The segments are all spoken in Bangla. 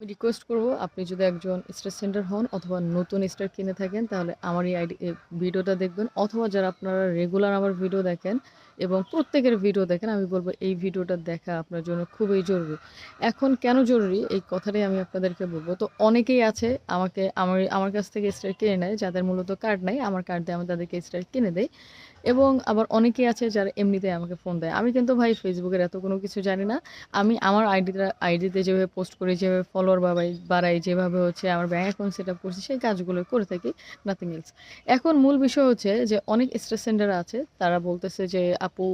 আমি রিকোয়েস্ট করব, আপনি যদি একজন স্টার সেন্টার হন অথবা নতুন স্টার কিনে থাকেন, তাহলে আমার এই আইডি ভিডিওটা দেখবেন। অথবা যারা আপনারা রেগুলার আমার ভিডিও দেখেন এবং প্রত্যেকের ভিডিও দেখেন, আমি বলব এই ভিডিওটা দেখা আপনার জন্য খুবই জরুরি। এখন কেন জরুরি? এই কথাটাই আমি আপনাদেরকে বলব। তো অনেকেই আছে আমাকে, আমার আমার কাছ থেকে স্টার কিনে নেয়, যাদের মূলত কার্ড নাই, আমার কার্ড দিয়ে আমি তাদেরকে স্টার কিনে দেয় এবং আবার অনেকেই আছে যারা এমনিতে আমাকে ফোন দেয়। আমি কিন্তু ভাই ফেসবুকের এত কোনো কিছু জানি না। আমি আমার আইডিটা আইডিতে যেভাবে পোস্ট করি, যেভাবে ফলোয়ার বাড়াই বাড়াই, যেভাবে হচ্ছে আমার ব্যাঙ্ক অ্যাকাউন্ট সেট আপ করছি, সেই কাজগুলো করে থাকি নাথিং এলস এখন মূল বিষয় হচ্ছে যে অনেক স্টার সেন্টার আছে, তারা বলতেছে যে আপু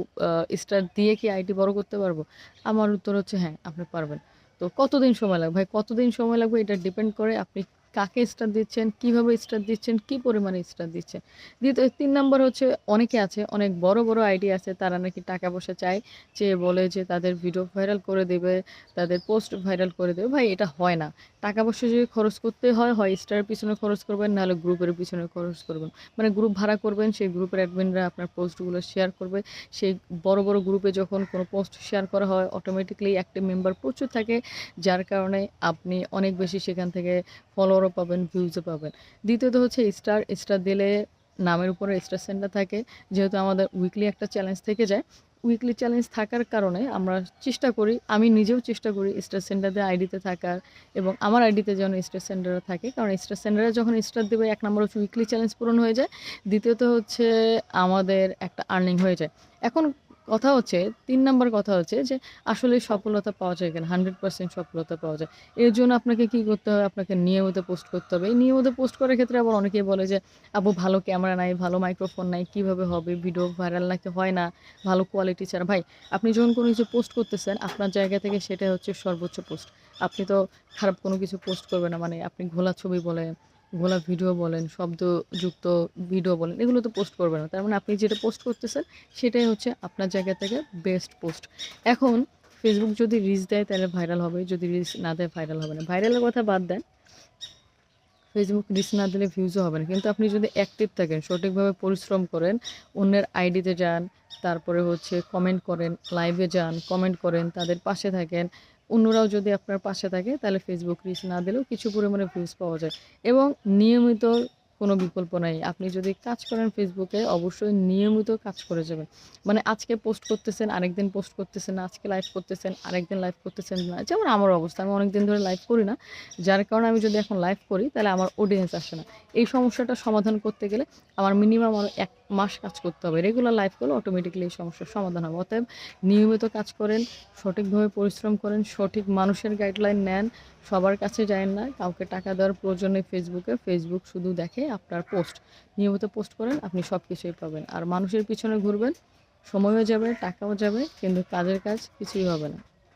স্টার দিয়ে কি আইডি বড় করতে পারব? আমার উত্তর হচ্ছে হ্যাঁ আপনি পারবেন। তো কতদিন সময় লাগবে? ভাই, কতদিন সময় লাগবে? এটা ডিপেন্ড করে আপনি কাকে স্টার দিচ্ছেন, কীভাবে স্টার দিচ্ছেন, কি পরিমাণে স্টার দিচ্ছেন? দ্বিতীয়, তিন নম্বর হচ্ছে অনেকে আছে, অনেক বড় বড় আইডি আছে, তারা নাকি টাকা পয়সা চায় চেয়ে বলে যে তাদের ভিডিও ভাইরাল করে দেবে, তাদের পোস্ট ভাইরাল করে দেবে। ভাই, এটা হয় না। টাকা পয়সা যদি খরচ করতে হয় হয় স্টারের পিছনে খরচ করবেন, নাহলে গ্রুপের পিছনে খরচ করবেন। মানে গ্রুপ ভাড়া করবেন, সেই গ্রুপের অ্যাডমিনরা আপনার পোস্টগুলো শেয়ার করবে। সেই বড় বড় গ্রুপে যখন কোনো পোস্ট শেয়ার করা হয় অটোমেটিকলি অ্যাক্টিভ মেম্বার প্রচুর থাকে। যার কারণে আপনি অনেক বেশি সেখান থেকে ফলোয়ারও পাবেন ভিউজও পাবেন। দ্বিতীয়ত হচ্ছে স্টার স্টার দিলে নামের উপরে স্টার সেন্টার থাকে। যেহেতু আমাদের উইকলি একটা চ্যালেঞ্জ থেকে যায় উইকলি চ্যালেঞ্জ থাকার কারণে আমরা চেষ্টা করি, আমি নিজেও চেষ্টা করি স্টার সেন্টারে আইডিতে থাকার এবং আমার আইডিতে যেন স্টার সেন্টারে থাকে। কারণ স্টার সেন্টারে যখন স্টার দেবে, এক নম্বর হচ্ছে উইকলি চ্যালেঞ্জ পূরণ হয়ে যায়। দ্বিতীয়ত হচ্ছে আমাদের একটা আর্নিং হয়ে যায়। এখন কথা হচ্ছে, তিন নম্বর কথা হচ্ছে যে আসলে সফলতা পাওয়া যায় কিনা হান্ড্রেড পার্সেন্ট সফলতা পাওয়া যায়। এর জন্য আপনাকে কি করতে হবে? আপনাকে নিয়মিত পোস্ট করতে হবে। এই নিয়মিত পোস্ট করার ক্ষেত্রে আবার অনেকেই বলে যে আপু ভালো ক্যামেরা নাই, ভালো মাইক্রোফোন নাই, কীভাবে হবে? ভিডিও ভাইরাল নাকি হয় না? ভালো কোয়ালিটি ছাড়া। ভাই, আপনি যখন কোনো কিছু পোস্ট করতেছেন, আপনার জায়গা থেকে সেটা হচ্ছে সর্বোচ্চ পোস্ট আপনি তো খারাপ কোনো কিছু পোস্ট করবেন না মানে আপনি ঘোলা ছবি বলেন ঘোলা ভিডিও বলেন শব্দযুক্ত ভিডিও বলেন, এগুলো তো পোস্ট করবেন না। তার মানে আপনি যেটা পোস্ট করতেছেন, সেটাই হচ্ছে আপনার জায়গা থেকে বেস্ট পোস্ট এখন ফেসবুক যদি রিচ দেয়, তাহলে ভাইরাল হবে, যদি রিচ না দেয় ভাইরাল হবে না। ভাইরালের কথা বাদ দেন ফেসবুক রিচ না দিলে ভিউজও হবে না। কিন্তু আপনি যদি অ্যাক্টিভ থাকেন, সঠিকভাবে পরিশ্রম করেন, অন্যের আইডিতে যান, তারপরে হচ্ছে কমেন্ট করেন লাইভে যান কমেন্ট করেন, তাদের পাশে থাকেন অন্যরাও যদি আপনার পাশে থাকে, তাহলে ফেসবুক রিচ না দিলেও কিছু পরিমাণে ভিউজ পাওয়া যায়। এবং নিয়মিত কোনো বিকল্প নাই। আপনি যদি কাজ করেন ফেসবুকে অবশ্যই নিয়মিত কাজ করে যাবেন। মানে আজকে পোস্ট করতেছেন, আরেকদিন পোস্ট করতেছেন, আজকে লাইভ করতেছেন, আরেকদিন লাইভ করতেছেন না। যেমন আমার অবস্থা, আমি অনেক দিন ধরে লাইভ করি না। যার কারণে আমি যদি এখন লাইভ করি, তাহলে আমার অডিয়েন্স আসে না। এই সমস্যাটা সমাধান করতে গেলে আমার মিনিমাম আমার এক মাস কাজ করতে হবে। রেগুলার লাইভ করলে অটোমেটিকলি এই সমস্যার সমাধান হবে। অতএব নিয়মিত কাজ করেন, সঠিকভাবে পরিশ্রম করেন, সঠিক মানুষের গাইডলাইন নেন সবার কাছে যায় না, কাউকে টাকা দেওয়ার প্রয়োজনে ফেসবুকে ফেসবুক শুধু দেখে আপনার পোস্ট নিয়মিত পোস্ট করেন, আপনি সব কিছুই পাবেন। আর মানুষের পিছনে ঘুরবেন, সময়ও যাবে, টাকাও যাবে, কিন্তু কাজের কাজ কিছুই হবে না।